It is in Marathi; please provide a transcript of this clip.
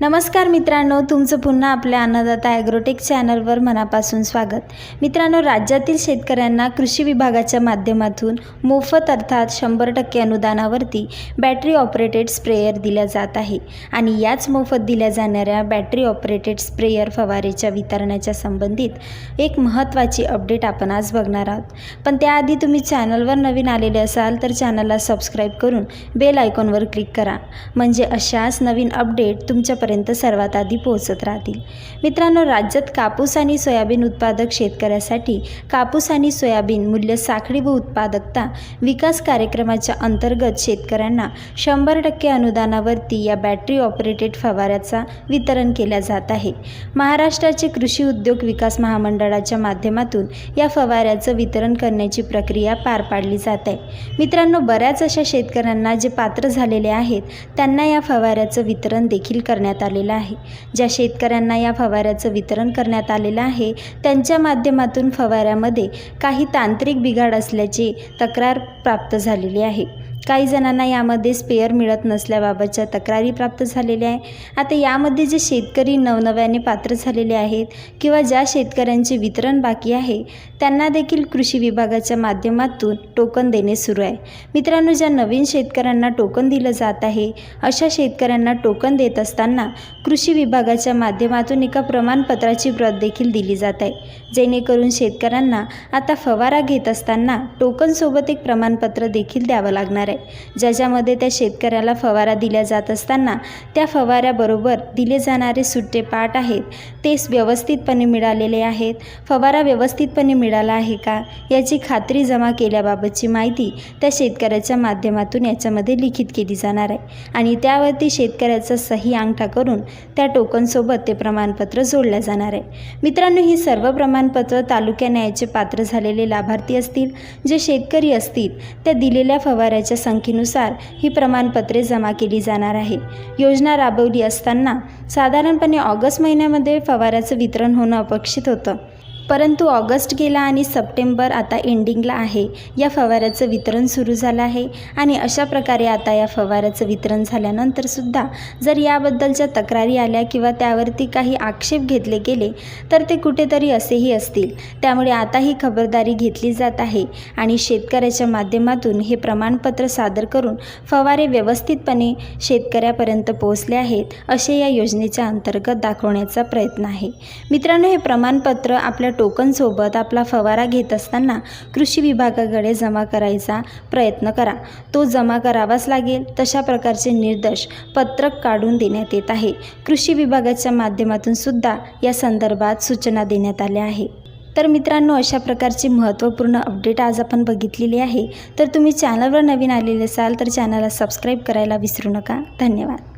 नमस्कार मित्रांनो तुमचं पुन्हा आपल्या अन्नदाता ॲग्रोटेक चॅनलवर मनापासून स्वागत. मित्रांनो राज्यातील शेतकऱ्यांना कृषी विभागाच्या माध्यमातून मोफत अर्थात शंभर टक्के अनुदानावरती बॅटरी ऑपरेटेड स्प्रेयर दिल्या जात आहे आणि याच मोफत दिल्या जाणाऱ्या बॅटरी ऑपरेटेड स्प्रेयर फवारेच्या वितरणाच्या संबंधित एक महत्त्वाची अपडेट आपण आज बघणार आहोत. पण त्याआधी तुम्ही चॅनलवर नवीन आलेले असाल तर चॅनलला सबस्क्राईब करून बेल आयकॉनवर क्लिक करा. म्हणजे अशाच नवीन अपडेट तुमच्या तुमच्यापर्यंत सर्वात आधी पोहोचत राहतील. मित्रांनो राज्यात कापूस आणि सोयाबीन उत्पादक शेतकऱ्यासाठी कापूस आणि सोयाबीन मूल्य साखळी व उत्पादकता विकास कार्यक्रमाच्या अंतर्गत शेतकऱ्यांना शंभर टक्के अनुदानावरती या बॅटरी ऑपरेटेड फवाऱ्याचा वितरण केल्या जात आहे महाराष्ट्राचे कृषी उद्योग विकास महामंडळाच्या माध्यमातून या फवाऱ्याचं वितरण करण्याची प्रक्रिया पार पाडली जात आहे. मित्रांनो बऱ्याच अशा शेतकऱ्यांना जे पात्र झालेले आहेत त्यांना या फवाऱ्याचं वितरण देखील करण्यात आलेलं आहे. ज्या शेतकऱ्यांना या फवाऱ्याचं वितरण करण्यात आलेलं आहे त्यांच्या माध्यमातून फवाऱ्यामध्ये काही तांत्रिक बिघाड असल्याची तक्रार प्राप्त झालेली आहे. काही जणांना यामध्ये स्पेअर मिळत नसल्याबाबतच्या तक्रारी प्राप्त झालेल्या आहे आता यामध्ये जे शेतकरी नवनव्याने पात्र झालेले आहेत किंवा ज्या शेतकऱ्यांचे वितरण बाकी आहे त्यांना देखील कृषी विभागाच्या माध्यमातून टोकन देणे सुरू आहे. मित्रांनो ज्या नवीन शेतकऱ्यांना टोकन दिलं जात आहे अशा शेतकऱ्यांना टोकन देत असताना कृषी विभागाच्या माध्यमातून एका प्रमाणपत्राची प्रत देखील दिली जात आहे. जेणेकरून शेतकऱ्यांना आता फवारा घेत असताना टोकनसोबत एक प्रमाणपत्र देखील द्यावं लागणार आहे. ज्याच्यामध्ये त्या शेतकऱ्याला फवारा दिल्या जात असताना त्या फवाऱ्याबरोबर दिले जाणारे सुट्टे पाट आहेत ते व्यवस्थितपणे मिळालेले आहेत. फवारा व्यवस्थितपणे मिळाला आहे का याची खात्री जमा केल्याबाबतची माहिती त्या शेतकऱ्याच्या माध्यमातून याच्यामध्ये लिखित केली जाणार आहे. आणि त्यावरती शेतकऱ्याचा सही अंगठा करून त्या टोकनसोबत ते प्रमाणपत्र जोडलं जाणार आहे. मित्रांनो ही सर्व प्रमाणपत्र तालुक्या न्यायाचे पात्र झालेले लाभार्थी असतील जे शेतकरी असतील त्या दिलेल्या फवाऱ्याच्या संख्येनुसार ही प्रमाणपत्रे जमा केली जाणार आहे योजना राबवली असताना साधारणपणे ऑगस्ट महिन्यामध्ये फवाऱ्याचं वितरण होणं अपेक्षित होतं. परंतु ऑगस्ट गेला आणि सप्टेंबर आता एंडिंगला आहे. या फवाऱ्याचं वितरण सुरू झालं आहे आणि अशा प्रकारे आता या फवाऱ्याचं वितरण झाल्यानंतरसुद्धा जर याबद्दलच्या तक्रारी आल्या किंवा त्यावरती काही आक्षेप घेतले गेले तर ते कुठेतरी असेही असतील. त्यामुळे आता ही खबरदारी घेतली जात आहे आणि शेतकऱ्याच्या माध्यमातून हे प्रमाणपत्र सादर करून फवारे व्यवस्थितपणे शेतकऱ्यापर्यंत पोहोचले आहेत असे या योजनेच्या अंतर्गत दाखवण्याचा प्रयत्न आहे. मित्रांनो हे प्रमाणपत्र आपल्या टोकनसोबत आपला फवारा घेत असताना कृषी विभागाकडे जमा करायचा प्रयत्न करा. तो जमा करावाच लागेल तशा प्रकारचे निर्देश पत्रक काढून देण्यात येत आहे. कृषी विभागाच्या माध्यमातून सुद्धा या संदर्भात सूचना देण्यात आल्या आहे तर मित्रांनो अशा प्रकारची महत्त्वपूर्ण अपडेट आज आपण बघितलेली आहे. तर तुम्ही चॅनलवर नवीन आलेले असाल तर चॅनलला सबस्क्राईब करायला विसरू नका. धन्यवाद.